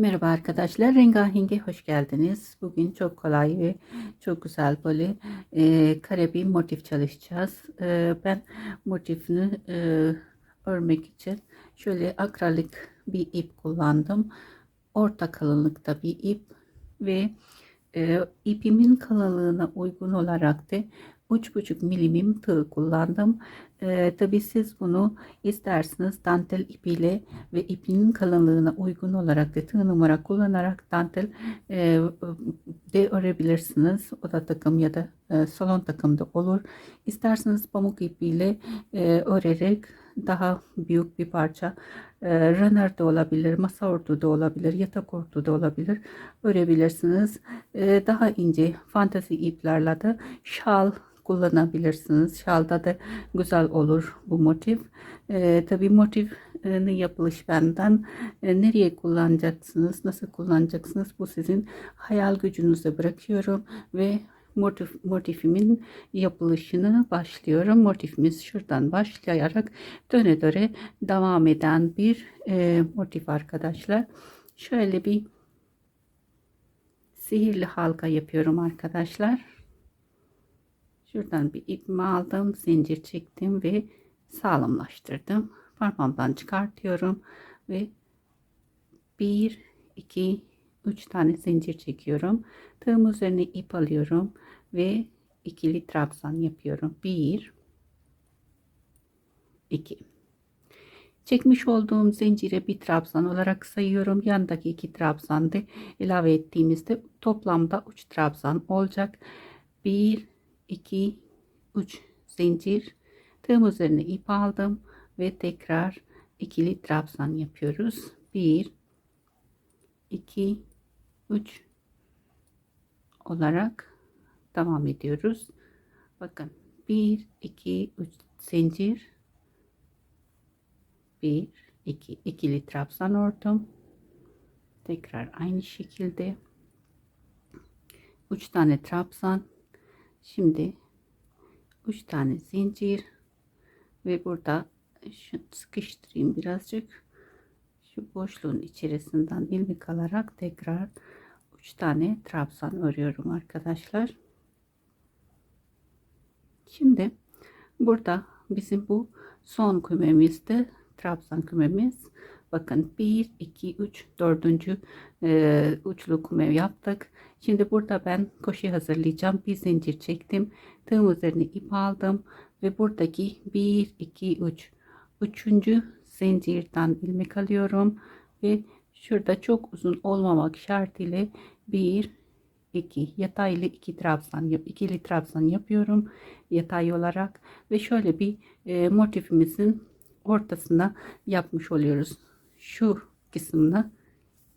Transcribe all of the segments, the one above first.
Merhaba arkadaşlar, Rengahing'e hoş geldiniz. Bugün çok kolay ve çok güzel böyle e, kare bir motif çalışacağız. E, ben motifini e, örmek için şöyle akralik bir ip kullandım. Orta kalınlıkta bir ip ve e, ipimin kalınlığına uygun olarak da 3,5 milimim tığ kullandım. E, Tabi siz bunu isterseniz dantel ipiyle ve ipinin kalınlığına uygun olarak da tığ numara kullanarak dantel e, de örebilirsiniz. O da takım ya da e, salon takımda olur. İsterseniz pamuk ipiyle e, örerek daha büyük bir parça e, runner da olabilir, masa örtü de olabilir, yatak örtü de olabilir örebilirsiniz. E, daha ince fantezi iplerle de şal kullanabilirsiniz. Şalda da güzel olur bu motif. E, tabii motifin yapılış benden e, nereye kullanacaksınız, nasıl kullanacaksınız bu sizin hayal gücünüze bırakıyorum ve motif, motifimin yapılışını başlıyorum. Motifimiz şuradan başlayarak döne döne devam eden bir e, motif arkadaşlar. Şöyle bir sihirli halka yapıyorum arkadaşlar. Şuradan bir ipimi aldım. Zincir çektim ve sağlamlaştırdım. Parmağımdan çıkartıyorum ve 1 2 3 tane zincir çekiyorum. Tığım üzerine ip alıyorum ve ikili trabzan yapıyorum. 1 2 Çekmiş olduğum zincire bir trabzan olarak sayıyorum. Yandaki iki trabzan da ilave ettiğimizde toplamda 3 trabzan olacak. 1 2 3 zincir. Tığım üzerine ip aldım ve tekrar ikili trabzan yapıyoruz. 1 2 3 olarak devam ediyoruz. Bakın 1 2 3 zincir. 1 2 ikili trabzan ördüm tekrar aynı şekilde. 3 tane trabzan Şimdi 3 tane zincir ve burada şu sıkıştırayım birazcık. Şu boşluğun içerisinden ilmek alarak tekrar 3 tane trabzan örüyorum arkadaşlar. Şimdi burada bizim bu son kümemizde trabzan kümemiz. Bakın 1, 2, 3, 4. E, uçlu küme yaptık. Şimdi burada ben koşu hazırlayacağım. Bir zincir çektim. Tığım üzerine ip aldım. Ve buradaki 1, 2, 3. Üçüncü zincirden ilmek alıyorum. Ve şurada çok uzun olmamak şartıyla 1, 2 yataylı 2 trabzan yap ikili trabzan yapıyorum yatay olarak ve şöyle bir e, motifimizin ortasına yapmış oluyoruz şu kısmını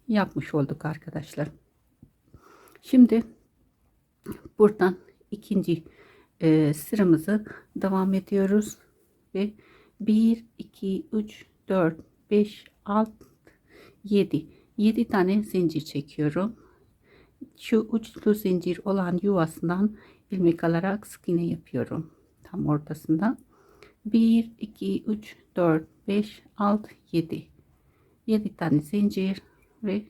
yapmış olduk arkadaşlar. Şimdi buradan ikinci e, sıramızı devam ediyoruz ve 1 2 3 4 5 6 7 7 tane zincir çekiyorum. Şu uçlu zincir olan yuvasından ilmek alarak sık iğne yapıyorum tam ortasında 1 2 3 4 5 6 7 7 tane zincir ve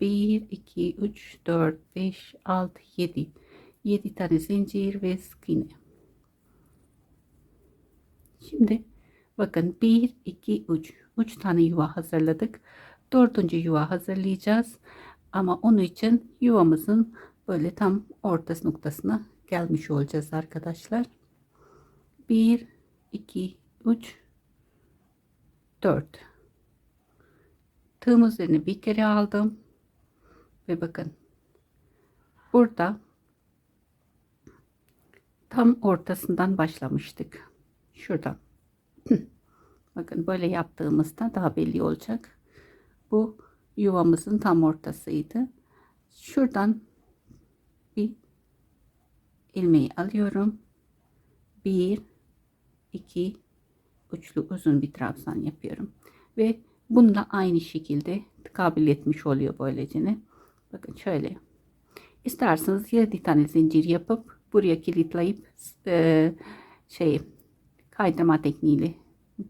1 2 3 4 5 6 7 7 tane zincir ve sık iğne şimdi bakın 1 2 3 3 tane yuva hazırladık. Dördüncü yuva hazırlayacağız. Ama onun için yuvamızın böyle tam ortası noktasına gelmiş olacağız arkadaşlar. 1 2 3 4 tığım üzerine bir kere aldım. Ve bakın burada tam ortasından başlamıştık. Şuradan. Bakın böyle yaptığımızda daha belli olacak. Bu yuvamızın tam ortasıydı. Şuradan bir ilmeği alıyorum. Bir iki üçlü uzun bir trabzan yapıyorum. Ve bununla aynı şekilde kabul etmiş oluyor böylece Bakın şöyle. İsterseniz 7 tane zincir yapıp buraya kilitleyip e, şey kaydırma tekniğiyle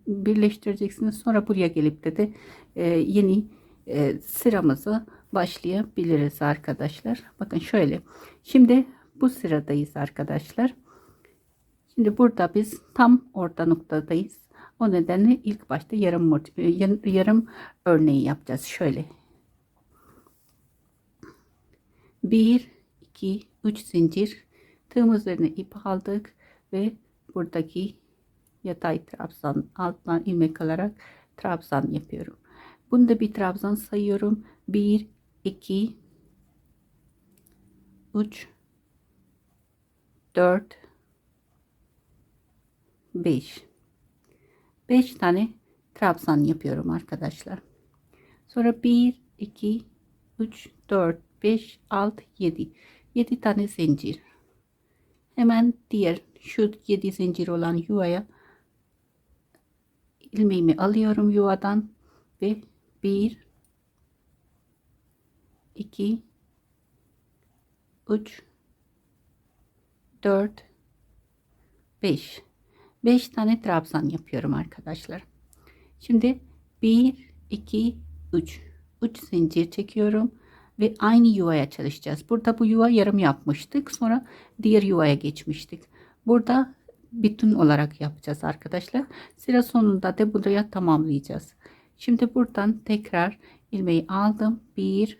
birleştireceksiniz. Sonra buraya gelip de, de e, yeni e, sıramızı başlayabiliriz arkadaşlar. Bakın şöyle. Şimdi bu sıradayız arkadaşlar. Şimdi burada biz tam orta noktadayız. O nedenle ilk başta yarım e, yarım örneği yapacağız. Şöyle. 1 2 3 zincir tığımız üzerine ip aldık ve buradaki yatay trabzan alttan ilmek alarak trabzan yapıyorum. Bunu da bir trabzan sayıyorum. 1 2 3 4 5 5 tane trabzan yapıyorum arkadaşlar. Sonra 1 2 3 4 5 6 7 7 tane zincir. Hemen diğer şu 7 zincir olan yuvaya ilmeğimi alıyorum yuvadan ve 1 2 3 4 5 5 tane trabzan yapıyorum arkadaşlar. Şimdi 1 2 3 3 zincir çekiyorum ve aynı yuvaya çalışacağız. Burada bu yuva yarım yapmıştık. Sonra diğer yuvaya geçmiştik. Burada bütün olarak yapacağız arkadaşlar. Sıra sonunda da buraya tamamlayacağız. Şimdi buradan tekrar ilmeği aldım. 1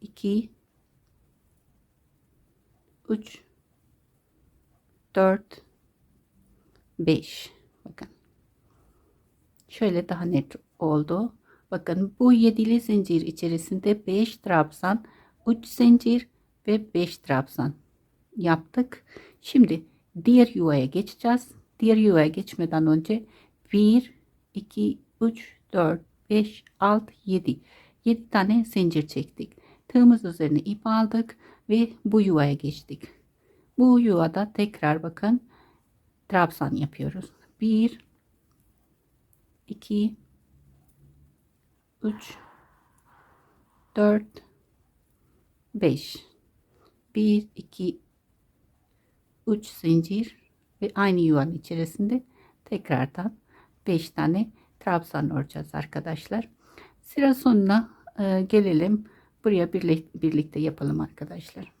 2 3 4 5 bakın. Şöyle daha net oldu. Bakın bu yedili zincir içerisinde 5 trabzan 3 zincir ve 5 trabzan yaptık. Şimdi diğer yuvaya geçeceğiz. Diğer yuvaya geçmeden önce 1 2 3 4 5 6 7 7 tane zincir çektik. Tığımız üzerine ip aldık ve bu yuvaya geçtik. Bu yuvada tekrar bakın trabzan yapıyoruz. 1 2 3 4 5 1 2 3 zincir ve aynı yuvanın içerisinde tekrardan 5 tane trabzan öreceğiz arkadaşlar. Sıra sonuna e, gelelim. Buraya birlikte yapalım arkadaşlar.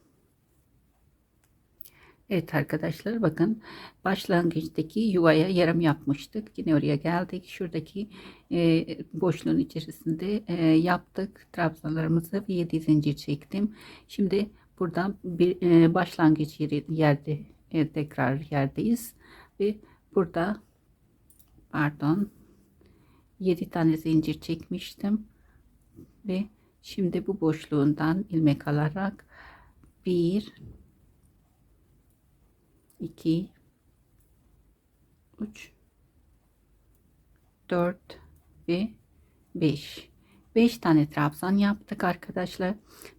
Evet arkadaşlar bakın başlangıçtaki yuvaya yarım yapmıştık. Yine oraya geldik. Şuradaki e, boşluğun içerisinde e, yaptık. Trabzanlarımızı ve 7 zincir çektim. Şimdi buradan bir e, başlangıç yeri, yerde e, tekrar yerdeyiz. Ve burada pardon 7 tane zincir çekmiştim. Ve şimdi bu boşluğundan ilmek alarak 1 2 3 4 ve 5 5 tane trabzan yaptık arkadaşlar.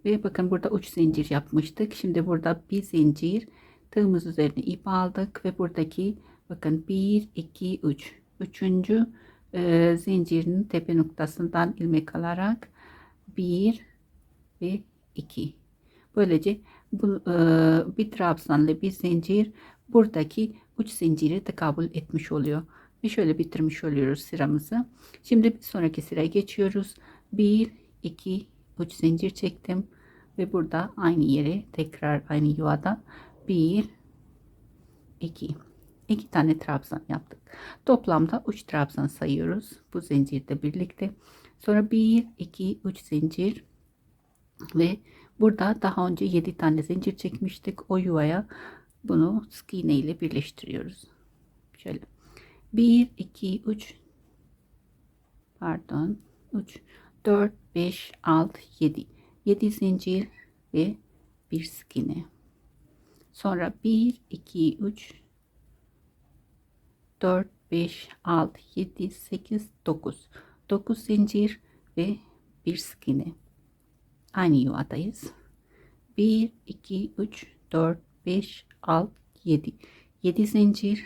Ve bakın burada uç zincir yapmıştık. Şimdi burada bir zincir tığımız üzerine ip aldık. Ve buradaki bakın 1 2 3 üçüncü e, zincirin tepe noktasından ilmek alarak 1 ve 2 böylece bu, e, bir trabzanlı bir zincir buradaki uç zinciri tekabül etmiş oluyor. Ve şöyle bitirmiş oluyoruz sıramızı. Şimdi bir sonraki sıraya geçiyoruz. 1, 2, 3 zincir çektim. Ve burada aynı yere tekrar aynı yuvada 1, 2, 2 tane trabzan yaptık. Toplamda 3 trabzan sayıyoruz. Bu zincirde birlikte. Sonra 1, 2, 3 zincir ve burada daha önce 7 tane zincir çekmiştik. O yuvaya bunu sık iğne ile birleştiriyoruz. Şöyle 1 2 3 pardon 3 4 5 6 7 7 zincir ve bir sık iğne. Sonra 1 2 3 4 5 6 7 8 9 9 zincir ve bir sık iğne. Aynı yuvadayız. 1 2 3 4 5 6 7 7 zincir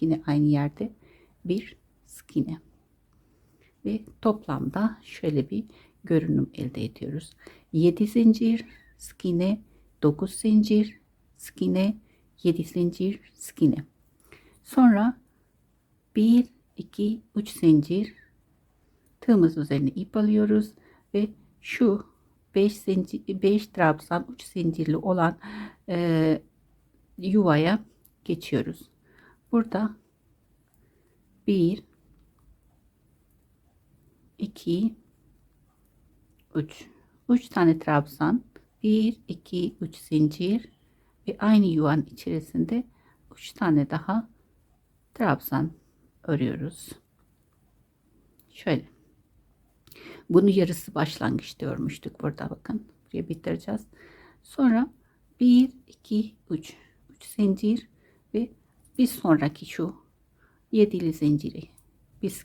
yine aynı yerde. Bir sık iğne ve toplamda şöyle bir görünüm elde ediyoruz. 7 zincir sık iğne 9 zincir sık iğne 7 zincir sık iğne sonra 1 2 3 zincir. Tığımız üzerine ip alıyoruz ve şu 5 zincir 5 trabzan 3 zincirli olan e, yuvaya geçiyoruz. Burada 1 2 3 3 tane trabzan 1 2 3 zincir ve aynı yuvanın içerisinde 3 tane daha trabzan örüyoruz. Şöyle. Bunu yarısı başlangıçta örmüştük burada bakın. Buraya bitireceğiz. Sonra 1 2 3 3 zincir ve bir sonraki şu yedili zinciri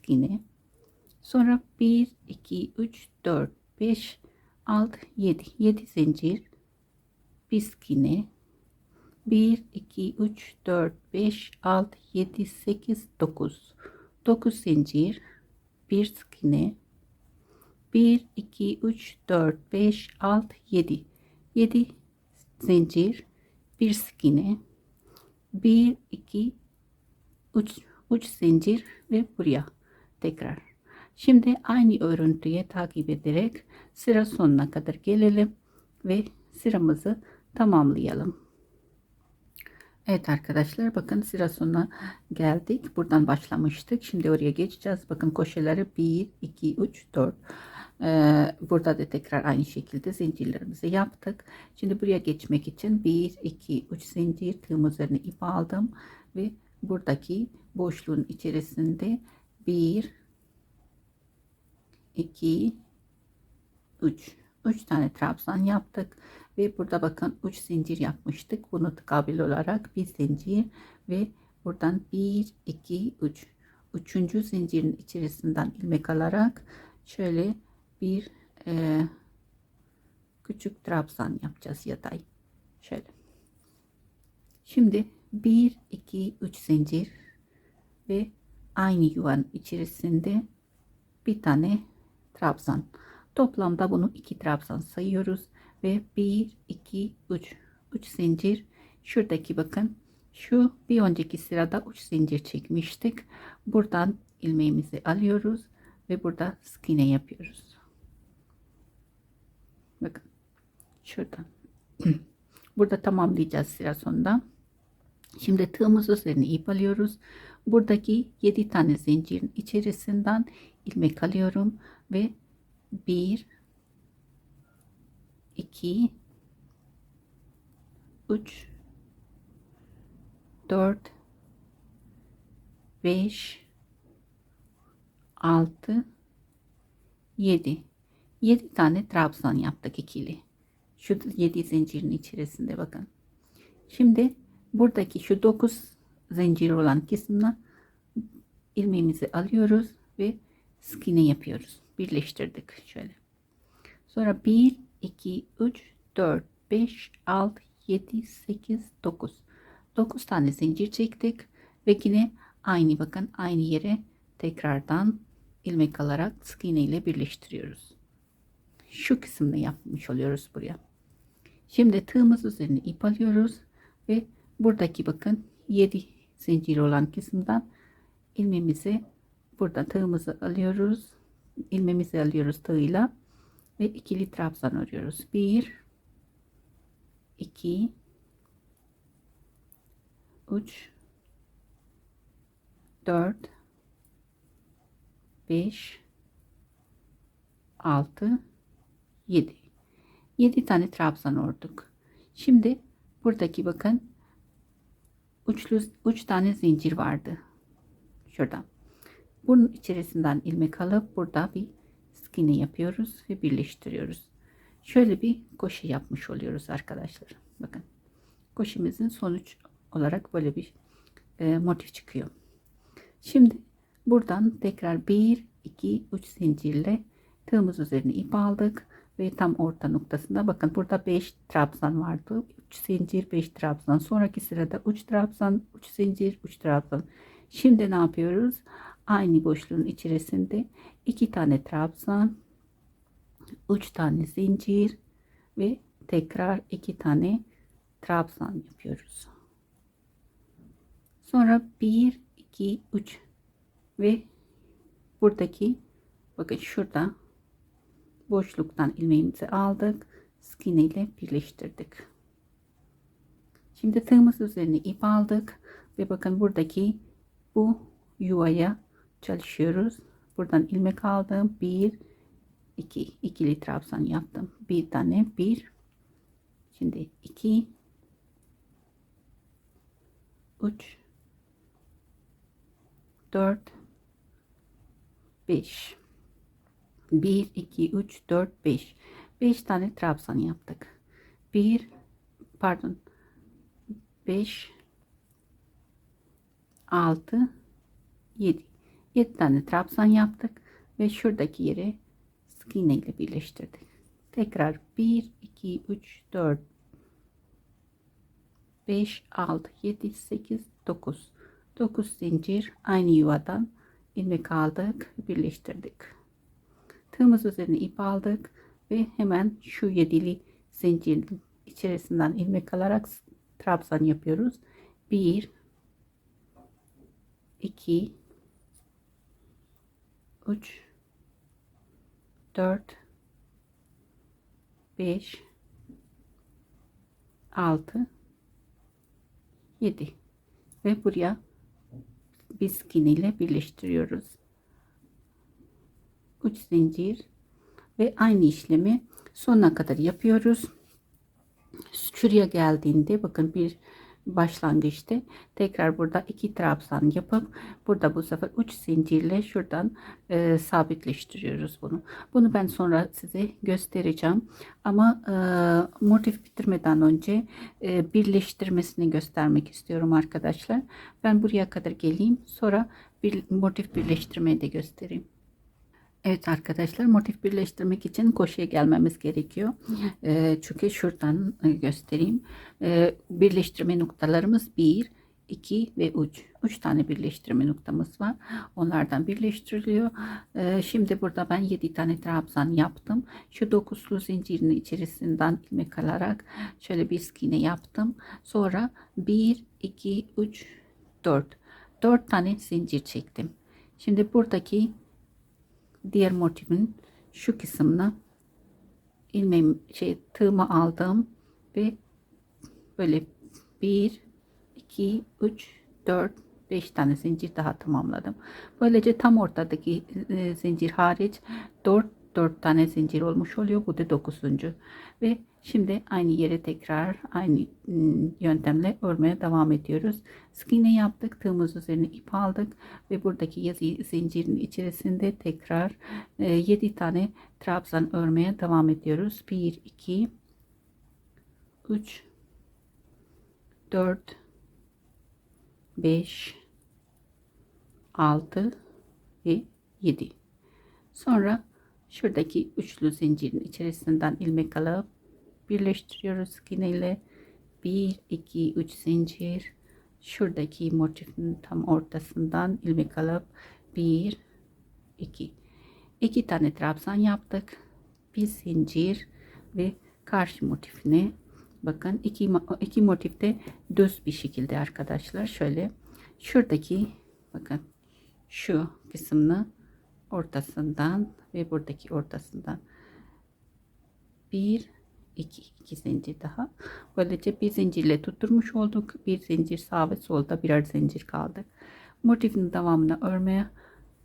iğne. Sonra 1 2 3 4 5 6 7 7 zincir iğne 1 2 3 4 5 6 7 8 9 9 zincir iğne 1 2 3 4 5 6 7 7 zincir bir sık iğne 1 2 3 3 zincir ve buraya tekrar şimdi aynı örüntüye takip ederek sıra sonuna kadar gelelim ve sıramızı tamamlayalım Evet arkadaşlar bakın sıra sonuna geldik. Buradan başlamıştık. Şimdi oraya geçeceğiz. Bakın koşuları 1, 2, 3, 4. Ee, burada da tekrar aynı şekilde zincirlerimizi yaptık. Şimdi buraya geçmek için 1, 2, 3 zincir tığım üzerine ip aldım. Ve buradaki boşluğun içerisinde 1, 2, 3. 3 tane trabzan yaptık ve burada bakın 3 zincir yapmıştık bunu tıkabil olarak bir zincir ve buradan 1 2 3 üçüncü zincirin içerisinden ilmek alarak şöyle bir e, küçük trabzan yapacağız yatay şöyle şimdi 1 2 3 zincir ve aynı yuvanın içerisinde bir tane trabzan Toplamda bunu iki trabzan sayıyoruz ve 1 2 3 3 zincir şuradaki bakın şu bir önceki sırada 3 zincir çekmiştik. Buradan ilmeğimizi alıyoruz ve burada sık iğne yapıyoruz. Bakın şuradan. Burada tamamlayacağız sıra sonunda. Şimdi tığımız üzerine ip alıyoruz. Buradaki 7 tane zincirin içerisinden ilmek alıyorum ve 1 2 3 4 5 6 7 7 tane trabzan yaptık ikili şu 7 zincirin içerisinde bakın şimdi buradaki şu 9 zincir olan kısmına ilmeğimizi alıyoruz ve sık iğne yapıyoruz birleştirdik şöyle. Sonra 1 2 3 4 5 6 7 8 9 9 tane zincir çektik ve yine aynı bakın aynı yere tekrardan ilmek alarak sık iğne ile birleştiriyoruz. Şu kısmını yapmış oluyoruz buraya. Şimdi tığımız üzerine ip alıyoruz ve buradaki bakın 7 zincir olan kısımdan ilmeğimizi burada tığımızı alıyoruz ilmemizi alıyoruz tığıyla ve ikili trabzan örüyoruz. 1 2 3 4 5 6 7 7 tane trabzan ördük. Şimdi buradaki bakın uçlu uç tane zincir vardı. Şuradan. Bunun içerisinden ilmek alıp burada bir sık iğne yapıyoruz ve birleştiriyoruz. Şöyle bir koşu yapmış oluyoruz arkadaşlar. Bakın koşumuzun sonuç olarak böyle bir e, motif çıkıyor. Şimdi buradan tekrar 1 2 3 zincirle tığımız üzerine ip aldık ve tam orta noktasında bakın burada 5 trabzan vardı. 3 zincir 5 trabzan. Sonraki sırada 3 trabzan 3 zincir 3 trabzan. Şimdi ne yapıyoruz? Aynı boşluğun içerisinde iki tane trabzan, üç tane zincir ve tekrar iki tane trabzan yapıyoruz. Sonra 1 2 3 ve buradaki bakın şurada boşluktan ilmeğimizi aldık. Sık iğne ile birleştirdik. Şimdi tığımız üzerine ip aldık ve bakın buradaki bu yuvaya çalışıyoruz. Buradan ilmek aldım. 1 2 ikili trabzan yaptım. Bir tane 1 Şimdi 2 3 4 5 1 2 3 4 5 5 tane trabzan yaptık. 1 pardon. 5 6 7 7 tane trabzan yaptık ve şuradaki yere sık iğne ile birleştirdik. Tekrar 1 2 3 4 5 6 7 8 9 9 zincir aynı yuvadan ilmek aldık birleştirdik tığımız üzerine ip aldık ve hemen şu yedili zincirin içerisinden ilmek alarak trabzan yapıyoruz. 1 2 3 4 5 6 7 ve buraya bir skin ile birleştiriyoruz 3 zincir ve aynı işlemi sonuna kadar yapıyoruz şuraya geldiğinde bakın bir başlangıçta tekrar burada iki trabzan yapıp burada bu sefer uç zincirle şuradan e, sabitleştiriyoruz bunu. Bunu ben sonra size göstereceğim. Ama e, motif bitirmeden önce e, birleştirmesini göstermek istiyorum arkadaşlar. Ben buraya kadar geleyim. Sonra bir motif birleştirmeyi de göstereyim. Evet arkadaşlar motif birleştirmek için koşuya gelmemiz gerekiyor. E, çünkü şuradan e, göstereyim. E, birleştirme noktalarımız 1, 2 ve 3. 3 tane birleştirme noktamız var. Onlardan birleştiriliyor. E, şimdi burada ben 7 tane trabzan yaptım. Şu dokuzlu zincirin içerisinden ilmek alarak şöyle bir skine yaptım. Sonra 1, 2, 3, 4. 4 tane zincir çektim. Şimdi buradaki diğer motifin şu kısmına ilmeğim şey tığımı aldım ve böyle 1 2 3 4 5 tane zincir daha tamamladım. Böylece tam ortadaki e, zincir hariç 4 4 tane zincir olmuş oluyor. Bu da 9. Ve şimdi aynı yere tekrar aynı yöntemle örmeye devam ediyoruz. Sık iğne yaptık. Tığımız üzerine ip aldık ve buradaki yazı zincirin içerisinde tekrar 7 e, tane trabzan örmeye devam ediyoruz. 1 2 3 4 5 6 ve 7 sonra şuradaki üçlü zincirin içerisinden ilmek alıp birleştiriyoruz yine ile 1 2 3 zincir. Şuradaki motifin tam ortasından ilmek alıp 1 2 2 tane trabzan yaptık. Bir zincir ve karşı motifine. Bakın iki, iki motifte düz bir şekilde arkadaşlar. Şöyle şuradaki bakın şu kısmını ortasından ve buradaki ortasından. Bir iki, iki zincir daha. Böylece bir zincirle tutturmuş olduk. Bir zincir sağ ve solda birer zincir kaldı. Motifin devamını örmeye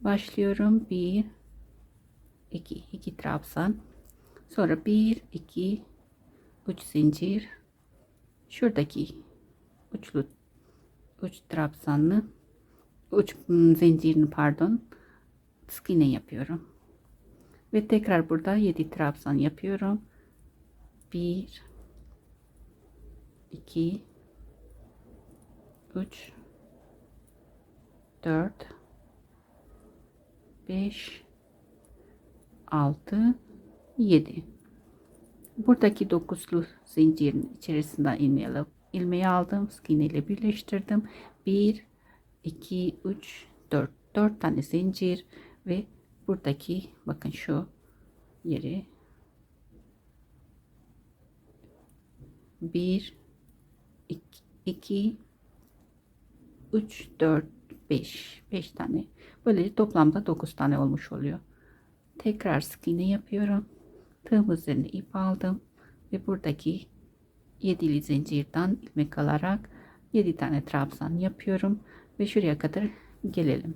başlıyorum. Bir iki iki trabzan. Sonra bir iki üç zincir. Şuradaki uçlu uç trabzanlı uç zincirini pardon sık iğne yapıyorum. Ve tekrar burada 7 trabzan yapıyorum. 1 2 3 4 5 6 7 buradaki dokuzlu zincirin içerisinden ilmeği alıp ilmeği aldım sık iğne ile birleştirdim. 1 2 3 4 4 tane zincir ve buradaki bakın şu yeri 1 2 3 4 5 5 tane böyle toplamda 9 tane olmuş oluyor tekrar sık iğne yapıyorum. Tığım üzerine ip aldım ve buradaki yedili zincirden ilmek alarak 7 tane trabzan yapıyorum ve şuraya kadar gelelim.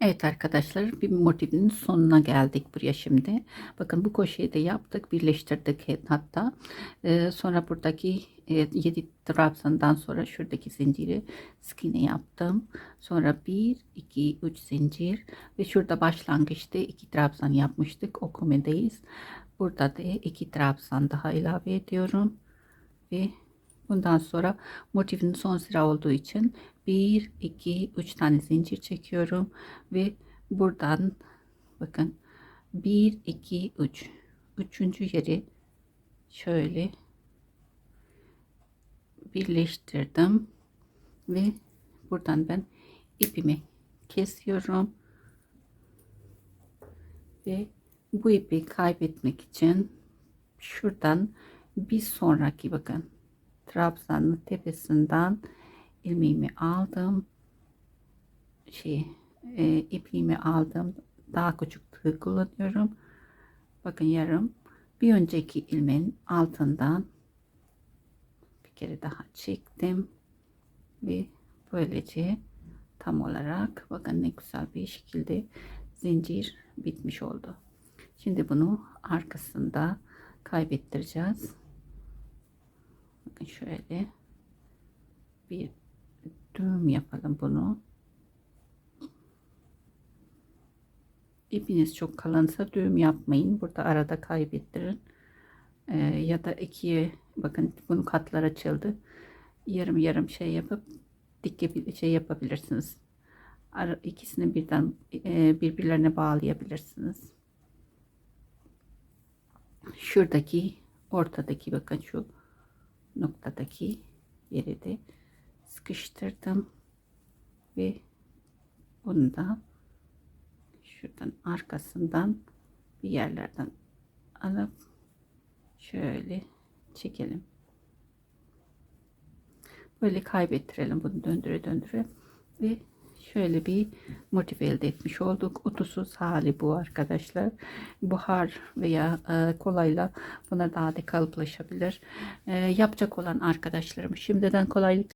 Evet arkadaşlar bir motifin sonuna geldik buraya şimdi. Bakın bu koşuyu da yaptık birleştirdik hatta. Ee, sonra buradaki e, 7 trabzandan sonra şuradaki zinciri sık iğne yaptım. Sonra 1 2 3 zincir ve şurada başlangıçta 2 trabzan yapmıştık. O komedeyiz. Burada da 2 trabzan daha ilave ediyorum ve Bundan sonra motifin son sıra olduğu için 1, 2, 3 tane zincir çekiyorum ve buradan bakın 1, 2, 3 üçüncü yeri şöyle birleştirdim ve buradan ben ipimi kesiyorum ve bu ipi kaybetmek için şuradan bir sonraki bakın trabzanın tepesinden ilmeğimi aldım. Şey e, ipliğimi aldım. Daha küçük tığ kullanıyorum. Bakın yarım. Bir önceki ilmeğin altından bir kere daha çektim ve böylece tam olarak bakın ne güzel bir şekilde zincir bitmiş oldu. Şimdi bunu arkasında kaybettireceğiz bakın şöyle bir düğüm yapalım bunu. İpiniz çok kalınsa düğüm yapmayın. Burada arada kaybettirin. Ee, ya da ikiye bakın bunu katlar açıldı. Yarım yarım şey yapıp dik şey yapabilirsiniz. Ara, ikisini birden e, birbirlerine bağlayabilirsiniz. Şuradaki ortadaki bakın şu noktadaki yeri de sıkıştırdım ve bunu da şuradan arkasından bir yerlerden alıp şöyle çekelim. Böyle kaybettirelim bunu döndüre döndüre ve şöyle bir motif elde etmiş olduk. Utusuz hali bu arkadaşlar. Buhar veya e, kolayla buna daha da kalıplaşabilir. E, yapacak olan arkadaşlarım şimdiden kolaylık